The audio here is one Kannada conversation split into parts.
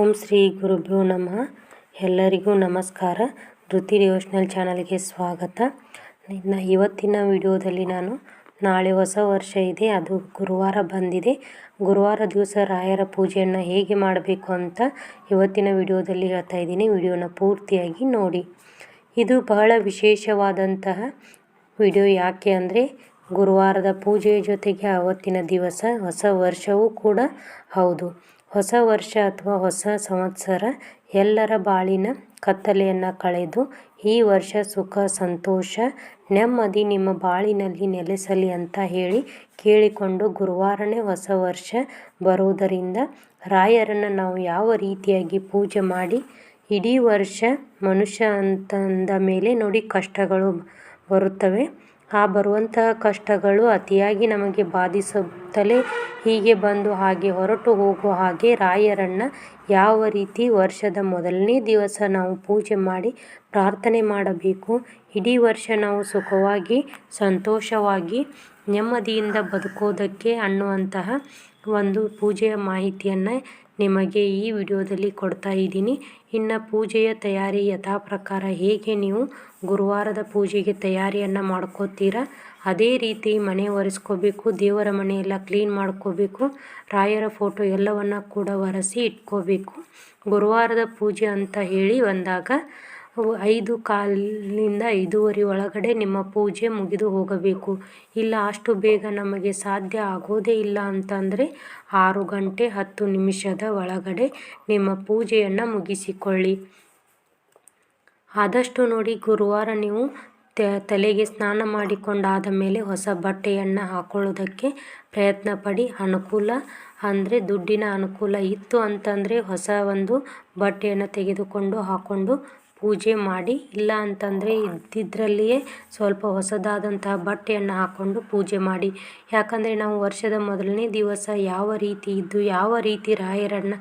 ಓಂ ಶ್ರೀ ಗುರುಭ್ಯೋ ನಮಃ. ಎಲ್ಲರಿಗೂ ನಮಸ್ಕಾರ. ಧೃತಿ ಡಿವೋಷ್ನಲ್ ಚಾನಲ್ಗೆ ಸ್ವಾಗತ. ಇನ್ನು ಇವತ್ತಿನ ವಿಡಿಯೋದಲ್ಲಿ ನಾನು ನಾಳೆ ಹೊಸ ವರ್ಷ ಇದೆ, ಅದು ಗುರುವಾರ ಬಂದಿದೆ. ಗುರುವಾರ ದಿವಸ ರಾಯರ ಪೂಜೆಯನ್ನು ಹೇಗೆ ಮಾಡಬೇಕು ಅಂತ ಇವತ್ತಿನ ವಿಡಿಯೋದಲ್ಲಿ ಹೇಳ್ತಾ ಇದ್ದೀನಿ. ವಿಡಿಯೋನ ಪೂರ್ತಿಯಾಗಿ ನೋಡಿ. ಇದು ಬಹಳ ವಿಶೇಷವಾದಂತಹ ವಿಡಿಯೋ. ಯಾಕೆ ಅಂದರೆ ಗುರುವಾರದ ಪೂಜೆಯ ಜೊತೆಗೆ ಅವತ್ತಿನ ದಿವಸ ಹೊಸ ವರ್ಷವೂ ಕೂಡ ಹೌದು. ಹೊಸ ವರ್ಷ ಅಥವಾ ಹೊಸ ಸಂವತ್ಸರ ಎಲ್ಲರ ಬಾಳಿನ ಕತ್ತಲೆಯನ್ನು ಕಳೆದು ಈ ವರ್ಷ ಸುಖ, ಸಂತೋಷ, ನೆಮ್ಮದಿ ನಿಮ್ಮ ಬಾಳಿನಲ್ಲಿ ನೆಲೆಸಲಿ ಅಂತ ಹೇಳಿ ಕೇಳಿಕೊಂಡು ಗುರುವಾರನೇ ಹೊಸ ವರ್ಷ ಬರುವುದರಿಂದ ರಾಯರನ್ನು ನಾವು ಯಾವ ರೀತಿಯಾಗಿ ಪೂಜೆ ಮಾಡಿ ಇಡೀ ವರ್ಷ ಮನುಷ್ಯ ಅಂತಂದ ಮೇಲೆ ನೋಡಿ ಕಷ್ಟಗಳು ಬರುತ್ತವೆ. ಆ ಬರುವಂತಹ ಕಷ್ಟಗಳು ಅತಿಯಾಗಿ ನಮಗೆ ಬಾಧಿಸುತ್ತಲೇ ಹೀಗೆ ಬಂದು ಹಾಗೆ ಹೊರಟು ಹೋಗುವ ಹಾಗೆ ರಾಯರನ್ನು ಯಾವ ರೀತಿ ವರ್ಷದ ಮೊದಲನೇ ದಿವಸ ನಾವು ಪೂಜೆ ಮಾಡಿ ಪ್ರಾರ್ಥನೆ ಮಾಡಬೇಕು, ಇಡೀ ವರ್ಷ ನಾವು ಸುಖವಾಗಿ, ಸಂತೋಷವಾಗಿ, ನೆಮ್ಮದಿಯಿಂದ ಬದುಕೋದಕ್ಕೆ ಅನ್ನುವಂತಹ ಒಂದು ಪೂಜೆಯ ಮಾಹಿತಿಯನ್ನು ನಿಮಗೆ ಈ ವಿಡಿಯೋದಲ್ಲಿ ಕೊಡ್ತಾ ಇದ್ದೀನಿ. ಇನ್ನು ಪೂಜೆಯ ತಯಾರಿ ಯಥಾ ಪ್ರಕಾರ ಹೇಗೆ ನೀವು ಗುರುವಾರದ ಪೂಜೆಗೆ ತಯಾರಿಯನ್ನು ಮಾಡ್ಕೋತೀರಾ? ಅದೇ ರೀತಿ ಮನೆ ಒರೆಸ್ಕೋಬೇಕು, ದೇವರ ಮನೆಯೆಲ್ಲ ಕ್ಲೀನ್ ಮಾಡ್ಕೋಬೇಕು, ರಾಯರ ಫೋಟೋ ಎಲ್ಲವನ್ನು ಕೂಡ ಒರೆಸಿ ಇಟ್ಕೋಬೇಕು. ಗುರುವಾರದ ಪೂಜೆ ಅಂತ ಹೇಳಿ ಬಂದಾಗ ಐದು ಕಾಲಿನಿಂದ ಐದೂವರೆ ಒಳಗಡೆ ನಿಮ್ಮ ಪೂಜೆ ಮುಗಿದು ಹೋಗಬೇಕು. ಇಲ್ಲ, ಅಷ್ಟು ಬೇಗ ನಮಗೆ ಸಾಧ್ಯ ಆಗೋದೇ ಇಲ್ಲ ಅಂತಂದರೆ ಆರು ಗಂಟೆ ಹತ್ತು ನಿಮಿಷದ ಒಳಗಡೆ ನಿಮ್ಮ ಪೂಜೆಯನ್ನು ಮುಗಿಸಿಕೊಳ್ಳಿ. ಆದಷ್ಟು ನೋಡಿ ಗುರುವಾರ ನೀವು ತಲೆಗೆ ಸ್ನಾನ ಮಾಡಿಕೊಂಡಾದ ಮೇಲೆ ಹೊಸ ಬಟ್ಟೆಯನ್ನು ಹಾಕೊಳ್ಳೋದಕ್ಕೆ ಪ್ರಯತ್ನ ಪಡಿ ಅನುಕೂಲ ಅಂದರೆ ದುಡ್ಡಿನ ಅನುಕೂಲ ಇತ್ತು ಅಂತಂದರೆ ಹೊಸ ಒಂದು ಬಟ್ಟೆಯನ್ನು ತೆಗೆದುಕೊಂಡು ಹಾಕ್ಕೊಂಡು ಪೂಜೆ ಮಾಡಿ, ಇಲ್ಲ ಅಂತಂದರೆ ಇದ್ದಿದ್ದರಲ್ಲಿಯೇ ಸ್ವಲ್ಪ ಹೊಸದಾದಂತಹ ಬಟ್ಟೆಯನ್ನು ಹಾಕ್ಕೊಂಡು ಪೂಜೆ ಮಾಡಿ. ಯಾಕಂದರೆ ನಾವು ವರ್ಷದ ಮೊದಲನೇ ದಿವಸ ಯಾವ ರೀತಿ ಇದ್ದು, ಯಾವ ರೀತಿ ರಾಯರನ್ನು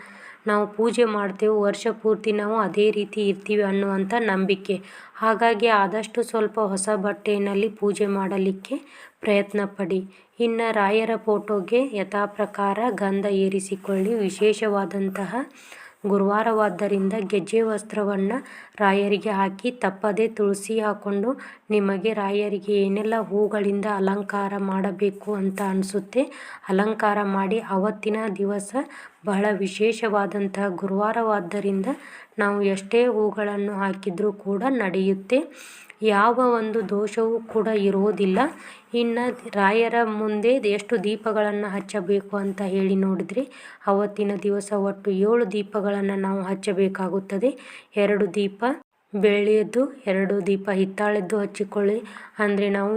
ನಾವು ಪೂಜೆ ಮಾಡ್ತೇವೆ, ವರ್ಷ ಪೂರ್ತಿ ನಾವು ಅದೇ ರೀತಿ ಇರ್ತೀವಿ ಅನ್ನುವಂಥ ನಂಬಿಕೆ. ಹಾಗಾಗಿ ಆದಷ್ಟು ಸ್ವಲ್ಪ ಹೊಸ ಬಟ್ಟೆಯಲ್ಲಿ ಪೂಜೆ ಮಾಡಲಿಕ್ಕೆ ಪ್ರಯತ್ನ ಪಡಿ. ಇನ್ನು ರಾಯರ ಫೋಟೋಗೆ ಯಥಾಪ್ರಕಾರ ಗಂಧ ಏರಿಸಿಕೊಳ್ಳಿ. ವಿಶೇಷವಾದಂತಹ ಗುರುವಾರವಾದ್ದರಿಂದ ಗೆಜ್ಜೆ ವಸ್ತ್ರವನ್ನು ರಾಯರಿಗೆ ಹಾಕಿ ತಪ್ಪದೆ ತುಳಸಿ ಹಾಕ್ಕೊಂಡು ನಿಮಗೆ ರಾಯರಿಗೆ ಏನೆಲ್ಲ ಹೂಗಳಿಂದ ಅಲಂಕಾರ ಮಾಡಬೇಕು ಅಂತ ಅನಿಸುತ್ತೆ, ಅಲಂಕಾರ ಮಾಡಿ ಅವತ್ತಿನ ದಿವಸ ಬಹಳ ವಿಶೇಷವಾದಂತಹ ಗುರುವಾರವಾದ್ದರಿಂದ ನಾವು ಎಷ್ಟೇ ಹೂಗಳನ್ನು ಹಾಕಿದರೂ ಕೂಡ ನಡೆಯುತ್ತೆ. ಯಾವ ಒಂದು ದೋಷವೂ ಕೂಡ ಇರುವುದಿಲ್ಲ ಇನ್ನು ರಾಯರ ಮುಂದೆ ಎಷ್ಟು ದೀಪಗಳನ್ನು ಹಚ್ಚಬೇಕು ಅಂತ ಹೇಳಿ ನೋಡಿದರೆ ಅವತ್ತಿನ ದಿವಸ ಒಟ್ಟು ಏಳು ದೀಪಗಳನ್ನು ನಾವು ಹಚ್ಚಬೇಕಾಗುತ್ತದೆ. ಎರಡು ದೀಪ ಬೆಳ್ಳಿಯದ್ದು, ಎರಡು ದೀಪ ಹಿತ್ತಾಳೆದ್ದು ಹಚ್ಚಿಕೊಳ್ಳಿ. ಅಂದರೆ ನಾವು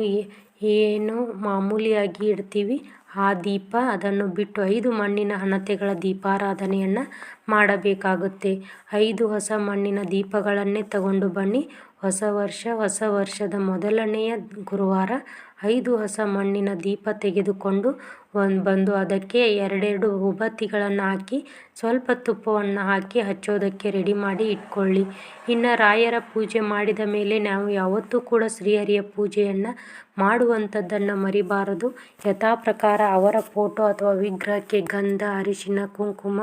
ಏನು ಮಾಮೂಲಿಯಾಗಿ ಇಡ್ತೀವಿ. ಆ ದೀಪ ಅದನ್ನು ಬಿಟ್ಟು ಐದು ಮಣ್ಣಿನ ಹಣತೆಗಳ ದೀಪಾರಾಧನೆಯನ್ನು ಮಾಡಬೇಕಾಗುತ್ತೆ. ಐದು ಹೊಸ ಮಣ್ಣಿನ ದೀಪಗಳನ್ನೇ ತಗೊಂಡು ಬನ್ನಿ. ಹೊಸ ವರ್ಷ, ಹೊಸ ವರ್ಷದ ಮೊದಲನೆಯ ಗುರುವಾರ ಐದು ಹೊಸ ಮಣ್ಣಿನ ದೀಪ ತೆಗೆದುಕೊಂಡು ಒಂದು ಬಂದು ಅದಕ್ಕೆ ಎರಡೆರಡು ಉಬತ್ತಿಗಳನ್ನು ಹಾಕಿ, ಸ್ವಲ್ಪ ತುಪ್ಪವನ್ನು ಹಾಕಿ ಹಚ್ಚೋದಕ್ಕೆ ರೆಡಿ ಮಾಡಿ ಇಟ್ಕೊಳ್ಳಿ. ಇನ್ನು ರಾಯರ ಪೂಜೆ ಮಾಡಿದ ಮೇಲೆ ನಾವು ಯಾವತ್ತೂ ಕೂಡ ಶ್ರೀಹರಿಯ ಪೂಜೆಯನ್ನು ಮಾಡುವಂಥದ್ದನ್ನು ಮರಿಬಾರದು. ಯಥಾ ಪ್ರಕಾರ ಅವರ ಫೋಟೋ ಅಥವಾ ವಿಗ್ರಹಕ್ಕೆ ಗಂಧ, ಅರಿಶಿನ, ಕುಂಕುಮ,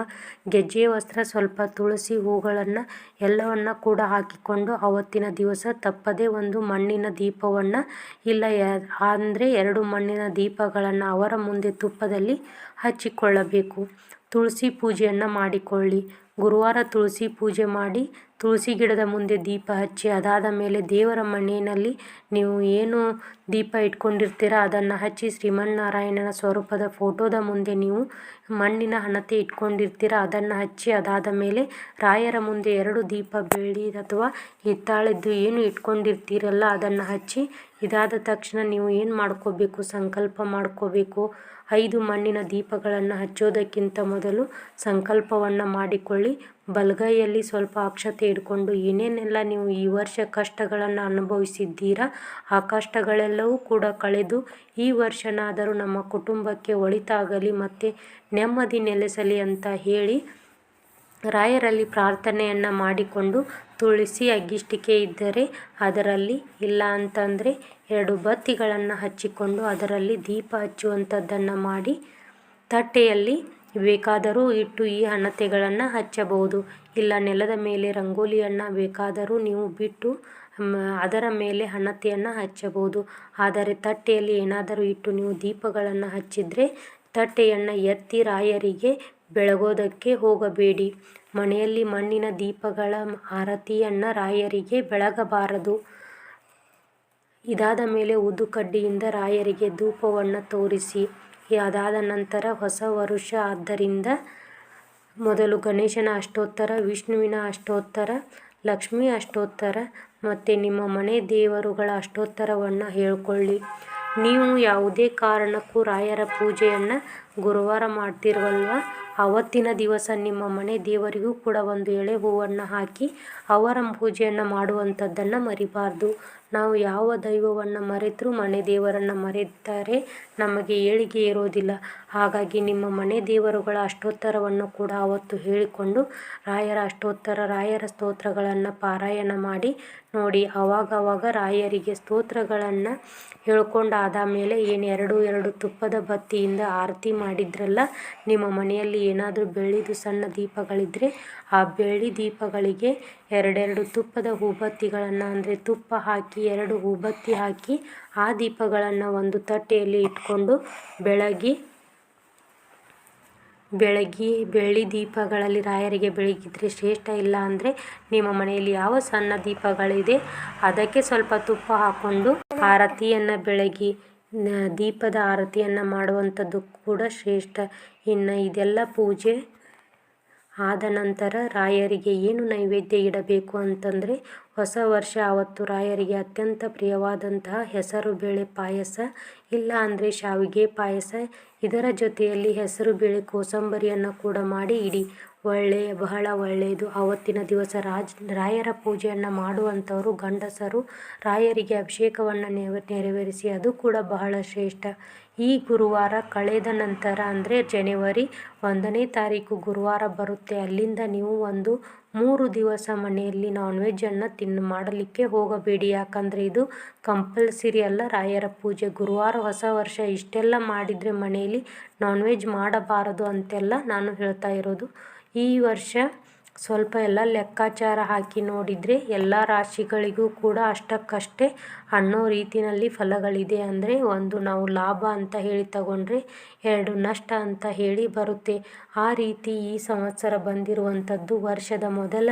ಗೆಜ್ಜೆ, ವಸ್ತ್ರ, ಸ್ವಲ್ಪ ತುಳಸಿ ಹೂಗಳನ್ನು ಎಲ್ಲವನ್ನು ಕೂಡ ಹಾಕಿಕೊಂಡು ಅವತ್ತಿನ ದಿವಸ ತಪ್ಪದೇ ಒಂದು ಮಣ್ಣಿನ ದೀಪವನ್ನು ಇಲ್ಲ ಅಂದರೆ ಎರಡು ಮಣ್ಣಿನ ದೀಪಗಳನ್ನು ಅವರ ಮುಂದೆ ತುಪ್ಪದಲ್ಲಿ ಹಚ್ಚಿಕೊಳ್ಳಬೇಕು. ತುಳಸಿ ಪೂಜೆಯನ್ನು ಮಾಡಿಕೊಳ್ಳಿ. ಗುರುವಾರ ತುಳಸಿ ಪೂಜೆ ಮಾಡಿ ತುಳಸಿ ಗಿಡದ ಮುಂದೆ ದೀಪ ಹಚ್ಚಿ, ಅದಾದ ಮೇಲೆ ದೇವರ ಮನೆಯಲ್ಲಿ ನೀವು ಏನು ದೀಪ ಇಟ್ಕೊಂಡಿರ್ತೀರ ಅದನ್ನು ಹಚ್ಚಿ ಶ್ರೀಮನ್ನಾರಾಯಣನ ಸ್ವರೂಪದ ಫೋಟೋದ ಮುಂದೆ ನೀವು ಮಣ್ಣಿನ ಹಣತೆ ಇಟ್ಕೊಂಡಿರ್ತೀರ? ಅದನ್ನು ಹಚ್ಚಿ ಅದಾದ ಮೇಲೆ ರಾಯರ ಮುಂದೆ ಎರಡು ದೀಪ ಬೆಳ್ಳಿ ಅಥವಾ ಹಿತ್ತಾಳೆದ್ದು ಏನು ಇಟ್ಕೊಂಡಿರ್ತೀರಲ್ಲ, ಅದನ್ನು ಹಚ್ಚಿ ಇದಾದ ತಕ್ಷಣ ನೀವು ಏನು ಮಾಡ್ಕೋಬೇಕು? ಸಂಕಲ್ಪ ಮಾಡ್ಕೋಬೇಕು. ಐದು ಮಣ್ಣಿನ ದೀಪಗಳನ್ನು ಹಚ್ಚೋದಕ್ಕಿಂತ ಮೊದಲು ಸಂಕಲ್ಪವನ್ನು ಮಾಡಿಕೊಳ್ಳಿ. ಬಲಗೈಯಲ್ಲಿ ಸ್ವಲ್ಪ ಅಕ್ಷತೆ ಇಟ್ಕೊಂಡು ಏನೇನೆಲ್ಲ ನೀವು ಈ ವರ್ಷ ಕಷ್ಟಗಳನ್ನು ಅನುಭವಿಸಿದ್ದೀರಾ, ಆ ಕಷ್ಟಗಳೆಲ್ಲವೂ ಕೂಡ ಕಳೆದು ಈ ವರ್ಷನಾದರೂ ನಮ್ಮ ಕುಟುಂಬಕ್ಕೆ ಒಳಿತಾಗಲಿ, ಮತ್ತು ನೆಮ್ಮದಿ ನೆಲೆಸಲಿ ಅಂತ ಹೇಳಿ ರಾಯರಲ್ಲಿ ಪ್ರಾರ್ಥನೆಯನ್ನು ಮಾಡಿಕೊಂಡು ತುಳಸಿ ಅಗ್ಗಿಷ್ಟಿಕೆ ಇದ್ದರೆ ಅದರಲ್ಲಿ ಇಲ್ಲ ಅಂತಂದರೆ ಎರಡು ಬತ್ತಿಗಳನ್ನು ಹಚ್ಚಿಕೊಂಡು ಅದರಲ್ಲಿ ದೀಪ ಹಚ್ಚುವಂಥದ್ದನ್ನು ಮಾಡಿ ತಟ್ಟೆಯಲ್ಲಿ ಬೇಕಾದರೂ ಇಟ್ಟು ಈ ಹಣತೆಗಳನ್ನು ಹಚ್ಚಬಹುದು. ಇಲ್ಲ ನೆಲದ ಮೇಲೆ ರಂಗೋಲಿಯನ್ನು ಬೇಕಾದರೂ ನೀವು ಬಿಟ್ಟು ಅದರ ಮೇಲೆ ಹಣತೆಯನ್ನು ಹಚ್ಚಬಹುದು. ಆದರೆ ತಟ್ಟೆಯಲ್ಲಿ ಏನಾದರೂ ಇಟ್ಟು ನೀವು ದೀಪಗಳನ್ನು ಹಚ್ಚಿದರೆ ತಟ್ಟೆಯನ್ನು ಎತ್ತಿ ರಾಯರಿಗೆ ಬೆಳಗೋದಕ್ಕೆ ಹೋಗಬೇಡಿ. ಮನೆಯಲ್ಲಿ ಮಣ್ಣಿನ ದೀಪಗಳ ಆರತಿಯನ್ನು ರಾಯರಿಗೆ ಬೆಳಗಬಾರದು. ಇದಾದ ಮೇಲೆ ಉದುಕಡ್ಡಿಯಿಂದ ರಾಯರಿಗೆ ಧೂಪವನ್ನು ತೋರಿಸಿ. ಅದಾದ ನಂತರ ಹೊಸ ವರುಷ ಆದ್ದರಿಂದ ಮೊದಲು ಗಣೇಶನ ಅಷ್ಟೋತ್ತರ, ವಿಷ್ಣುವಿನ ಅಷ್ಟೋತ್ತರ, ಲಕ್ಷ್ಮಿ ಅಷ್ಟೋತ್ತರ ಮತ್ತು ನಿಮ್ಮ ಮನೆ ದೇವರುಗಳ ಅಷ್ಟೋತ್ತರವನ್ನು ಹೇಳ್ಕೊಳ್ಳಿ. ನೀವು ಯಾವುದೇ ಕಾರಣಕ್ಕೂ ರಾಯರ ಪೂಜೆಯನ್ನು ಗುರುವಾರ ಮಾಡ್ತಿರುವಲ್ವ ಆವತ್ತಿನ ದಿವಸ ನಿಮ್ಮ ಮನೆ ದೇವರಿಗೂ ಕೂಡ ಒಂದು ಎಳೆ ಹೂವನ್ನು ಹಾಕಿ ಅವರ ಪೂಜೆಯನ್ನು ಮಾಡುವಂಥದ್ದನ್ನು ಮರಿಬಾರ್ದು. ನಾವು ಯಾವ ದೈವವನ್ನು ಮರೆತರೂ ಮನೆ ದೇವರನ್ನು ಮರೆತಾರೆ ನಮಗೆ ಏಳಿಗೆ ಇರೋದಿಲ್ಲ. ಹಾಗಾಗಿ ನಿಮ್ಮ ಮನೆ ದೇವರುಗಳ ಅಷ್ಟೋತ್ತರವನ್ನು ಕೂಡ ಅವತ್ತು ಹೇಳಿಕೊಂಡು ರಾಯರ ಅಷ್ಟೋತ್ತರ, ರಾಯರ ಸ್ತೋತ್ರಗಳನ್ನು ಪಾರಾಯಣ ಮಾಡಿ ನೋಡಿ, ಅವಾಗವಾಗ ರಾಯರಿಗೆ ಸ್ತೋತ್ರಗಳನ್ನು ಹೇಳ್ಕೊಂಡಾದ ಮೇಲೆ ಏನು ಎರಡು ಎರಡು ತುಪ್ಪದ ಬತ್ತಿಯಿಂದ ಆರತಿ ಮಾಡಿದ್ರಲ್ಲ, ನಿಮ್ಮ ಮನೆಯಲ್ಲಿ ಏನಾದರೂ ಬೆಳ್ಳಿದು ಸಣ್ಣ ದೀಪಗಳಿದ್ದರೆ ಆ ಬೆಳ್ಳಿ ದೀಪಗಳಿಗೆ ಎರಡೆರಡು ತುಪ್ಪದ ಹೂಬತ್ತಿಗಳನ್ನು, ಅಂದರೆ ತುಪ್ಪ ಹಾಕಿ ಎರಡು ಹೂಬತ್ತಿ ಹಾಕಿ ಆ ದೀಪಗಳನ್ನು ಒಂದು ತಟ್ಟೆಯಲ್ಲಿ ಇಟ್ಕೊಂಡು ಬೆಳಗಿ ಬೆಳಗಿ ಬೆಳ್ಳಿ ದೀಪಗಳಲ್ಲಿ ರಾಯರಿಗೆ ಬೆಳಗಿದ್ರೆ ಶ್ರೇಷ್ಠ ಇಲ್ಲ ಅಂದರೆ ನಿಮ್ಮ ಮನೆಯಲ್ಲಿ ಯಾವ ಸಣ್ಣ ದೀಪಗಳಿದೆ, ಅದಕ್ಕೆ ಸ್ವಲ್ಪ ತುಪ್ಪ ಹಾಕ್ಕೊಂಡು ಆರತಿಯನ್ನು ಬೆಳಗಿ ದೀಪದ ಆರತಿಯನ್ನು ಮಾಡುವಂಥದ್ದು ಕೂಡ ಶ್ರೇಷ್ಠ. ಇನ್ನು ಇದೆಲ್ಲ ಪೂಜೆ ಆದ ನಂತರ ರಾಯರಿಗೆ ಏನು ನೈವೇದ್ಯ ಇಡಬೇಕು ಅಂತಂದರೆ ಹೊಸ ವರ್ಷ ಆವತ್ತು ರಾಯರಿಗೆ ಅತ್ಯಂತ ಪ್ರಿಯವಾದಂತಹ ಹೆಸರು ಬೇಳೆ ಪಾಯಸ, ಇಲ್ಲ ಅಂದರೆ ಶಾವಿಗೆ ಪಾಯಸ. ಇದರ ಜೊತೆಯಲ್ಲಿ ಹೆಸರು ಬೇಳೆ ಕೋಸಂಬರಿಯನ್ನು ಕೂಡ ಮಾಡಿ ಇಡಿ. ಒಳ್ಳೆಯ ಬಹಳ ಒಳ್ಳೆಯದು. ಆವತ್ತಿನ ದಿವಸ ರಾಜ್, ರಾಯರ ಪೂಜೆಯನ್ನು ಮಾಡುವಂಥವರು ಗಂಡಸರು ರಾಯರಿಗೆ ಅಭಿಷೇಕವನ್ನು ನೆರವೇರಿಸಿ ಅದು ಕೂಡ ಬಹಳ ಶ್ರೇಷ್ಠ. ಈ ಗುರುವಾರ ಕಳೆದ ನಂತರ ಅಂದರೆ ಜನವರಿ ಒಂದನೇ ತಾರೀಕು ಗುರುವಾರ ಬರುತ್ತೆ. ಅಲ್ಲಿಂದ ನೀವು ಒಂದು ಮೂರು ದಿವಸ ಮನೆಯಲ್ಲಿ ನಾನ್ ವೆಜ್ಜನ್ನು ತಿನ್ನು ಮಾಡಲಿಕ್ಕೆ ಹೋಗಬೇಡಿ. ಯಾಕಂದರೆ ಇದು ಕಂಪಲ್ಸರಿ ಅಲ್ಲ ರಾಯರ ಪೂಜೆ. ಗುರುವಾರ ಹೊಸ ವರ್ಷ, ಇಷ್ಟೆಲ್ಲ ಮಾಡಿದರೆ ಮನೆಯಲ್ಲಿ ನಾನ್ ವೆಜ್ ಮಾಡಬಾರದು ಅಂತೆಲ್ಲ ನಾನು ಹೇಳ್ತಾ ಇರೋದು. ಈ ವರ್ಷ ಸ್ವಲ್ಪ ಎಲ್ಲ ಲೆಕ್ಕಾಚಾರ ಹಾಕಿ ನೋಡಿದರೆ ಎಲ್ಲ ರಾಶಿಗಳಿಗೂ ಕೂಡ ಅಷ್ಟಕ್ಕಷ್ಟೇ ಅನ್ನೋ ರೀತಿಯಲ್ಲಿ ಫಲಗಳಿದೆ ಅಂದರೆ ಒಂದು ನಾವು ಲಾಭ ಅಂತ ಹೇಳಿ ತಗೊಂಡ್ರೆ ಎರಡು ನಷ್ಟ ಅಂತ ಹೇಳಿ ಬರುತ್ತೆ. ಆ ರೀತಿ ಈ ಸಂವತ್ಸರ ಬಂದಿರುವಂಥದ್ದು ವರ್ಷದ ಮೊದಲನೇದೆಲ್ಲ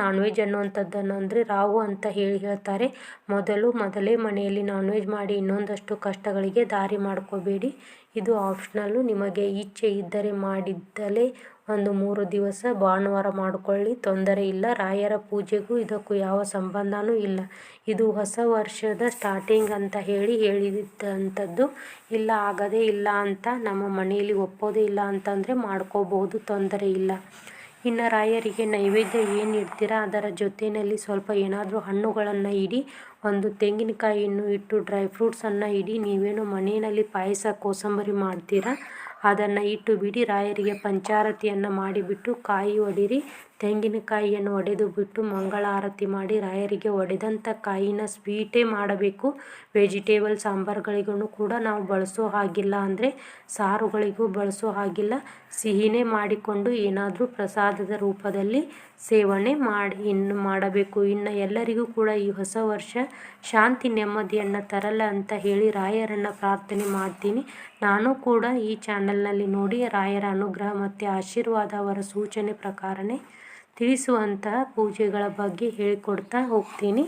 ನಾನ್ ವೆಜ್ ಅನ್ನುವಂಥದ್ದನ್ನು ಅಂದರೆ ರಾವು ಅಂತ ಹೇಳಿ ಹೇಳ್ತಾರೆ. ಮೊದಲು ಮೊದಲೇ ಮನೆಯಲ್ಲಿ ನಾನ್ ವೆಜ್ ಮಾಡಿ ಇನ್ನೊಂದಷ್ಟು ಕಷ್ಟಗಳಿಗೆ ದಾರಿ ಮಾಡ್ಕೋಬೇಡಿ. ಇದು ಆಪ್ಷನಲ್ಲು ನಿಮಗೆ ಇಚ್ಛೆ ಇದ್ದರೆ ಮಾಡಿದ್ದಲೇ ಒಂದು ಮೂರು ದಿವಸ ಭಾನುವಾರ ಮಾಡಿಕೊಳ್ಳಿ. ತೊಂದರೆ ಇಲ್ಲ. ರಾಯರ ಪೂಜೆಗೂ ಇದಕ್ಕೂ ಯಾವ ಸಂಬಂಧವೂ ಇಲ್ಲ. ಇದು ಹೊಸ ವರ್ಷದ ಸ್ಟಾರ್ಟಿಂಗ್ ಅಂತ ಹೇಳಿ ಹೇಳಿದಂಥದ್ದು ಇಲ್ಲ, ಆಗದೇ ಇಲ್ಲ ಅಂತ ನಮ್ಮ ಮನೆಯಲ್ಲಿ ಒಪ್ಪೋದೇ ಇಲ್ಲ ಅಂತಂದರೆ ಮಾಡ್ಕೋಬಹುದು. ತೊಂದರೆ ಇಲ್ಲ. ಇನ್ನು ರಾಯರಿಗೆ ನೈವೇದ್ಯ ಏನು ಇಡ್ತೀರಾ? ಅದರ ಜೊತೆಯಲ್ಲಿ ಸ್ವಲ್ಪ ಏನಾದರೂ ಹಣ್ಣುಗಳನ್ನು ಇಡಿ, ಒಂದು ತೆಂಗಿನಕಾಯಿಯನ್ನು ಇಟ್ಟು, ಡ್ರೈ ಫ್ರೂಟ್ಸನ್ನು ಇಡಿ, ನೀವೇನು ಮನೆಯಲ್ಲಿ ಪಾಯಸ, ಕೋಸಂಬರಿ ಮಾಡ್ತೀರಾ? ಅದನ್ನು ಇಟ್ಟು ಬಿಡಿ, ರಾಯರಿಗೆ ಪಂಚಾರತಿಯನ್ನು ಮಾಡಿಬಿಟ್ಟು ಕಾಯಿ ಒಡಿರಿ ತೆಂಗಿನಕಾಯಿಯನ್ನು ಒಡೆದು ಬಿಟ್ಟು ಮಂಗಳಾರತಿ ಮಾಡಿ ರಾಯರಿಗೆ ಒಡೆದಂಥ ಕಾಯಿನ ಸ್ವೀಟೇ ಮಾಡಬೇಕು. ವೆಜಿಟೇಬಲ್ ಸಾಂಬಾರುಗಳಿಗೂ ಕೂಡ ನಾವು ಬಳಸೋ ಹಾಗಿಲ್ಲ ಅಂದರೆ ಸಾರುಗಳಿಗೂ ಬಳಸೋ ಹಾಗಿಲ್ಲ. ಸಿಹಿನೇ ಮಾಡಿಕೊಂಡು ಏನಾದರೂ ಪ್ರಸಾದದ ರೂಪದಲ್ಲಿ ಸೇವನೆ ಮಾಡಿ ಇನ್ನು ಮಾಡಬೇಕು. ಇನ್ನು ಎಲ್ಲರಿಗೂ ಕೂಡ ಈ ಹೊಸ ವರ್ಷ ಶಾಂತಿ ನೆಮ್ಮದಿಯನ್ನು ತರಲ್ಲ ಅಂತ ಹೇಳಿ ರಾಯರನ್ನು ಪ್ರಾರ್ಥನೆ ಮಾಡ್ತೀನಿ. ನಾನು ಕೂಡ ಈ ಚಾನಲ್ನಲ್ಲಿ ನೋಡಿ ರಾಯರ ಅನುಗ್ರಹ ಮತ್ತು ಆಶೀರ್ವಾದ ಅವರ ಸೂಚನೆ ಪ್ರಕಾರನೇ ತಿಳಿಸುವಂತಹ ಪೂಜೆಗಳ ಬಗ್ಗೆ ಹೇಳಿಕೊಡ್ತಾ ಹೋಗ್ತೀನಿ.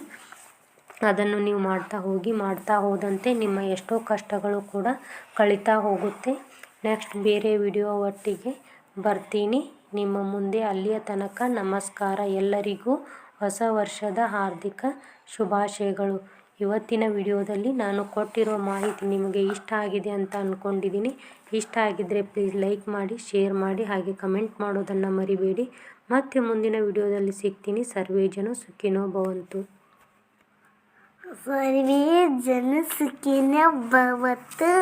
ಅದನ್ನು ನೀವು ಮಾಡ್ತಾ ಹೋಗಿ, ಮಾಡ್ತಾ ಹೋದಂತೆ ನಿಮ್ಮ ಎಷ್ಟೋ ಕಷ್ಟಗಳು ಕೂಡ ಕಳೀತಾ ಹೋಗುತ್ತೆ. ನೆಕ್ಸ್ಟ್ ಬೇರೆ ವಿಡಿಯೋ ಒಟ್ಟಿಗೆ ಬರ್ತೀನಿ. ನಿಮ್ಮ ಮುಂದೆ ಅಲ್ಲಿಯ ತನಕ ನಮಸ್ಕಾರ. ಎಲ್ಲರಿಗೂ ಹೊಸ ವರ್ಷದ ಹಾರ್ದಿಕ ಶುಭಾಶಯಗಳು. ಇವತ್ತಿನ ವಿಡಿಯೋದಲ್ಲಿ ನಾನು ಕೊಟ್ಟಿರೋ ಮಾಹಿತಿ ನಿಮಗೆ ಇಷ್ಟ ಆಗಿದೆ ಅಂತ ಅಂದ್ಕೊಂಡಿದ್ದೀನಿ ಇಷ್ಟ ಆಗಿದ್ದರೆ ಪ್ಲೀಸ್ ಲೈಕ್ ಮಾಡಿ, ಶೇರ್ ಮಾಡಿ, ಹಾಗೆ ಕಮೆಂಟ್ ಮಾಡೋದನ್ನು ಮರಿಬೇಡಿ. ಮತ್ತೆ ಮುಂದಿನ ವಿಡಿಯೋದಲ್ಲಿ ಸಿಗ್ತೀನಿ. ಸರ್ವೇ ಜನ ಸುಖಿನೋ ಭವಂತು. ಸರ್ವೇ ಜನ ಸುಖಿನೋ ಭವತ್ತು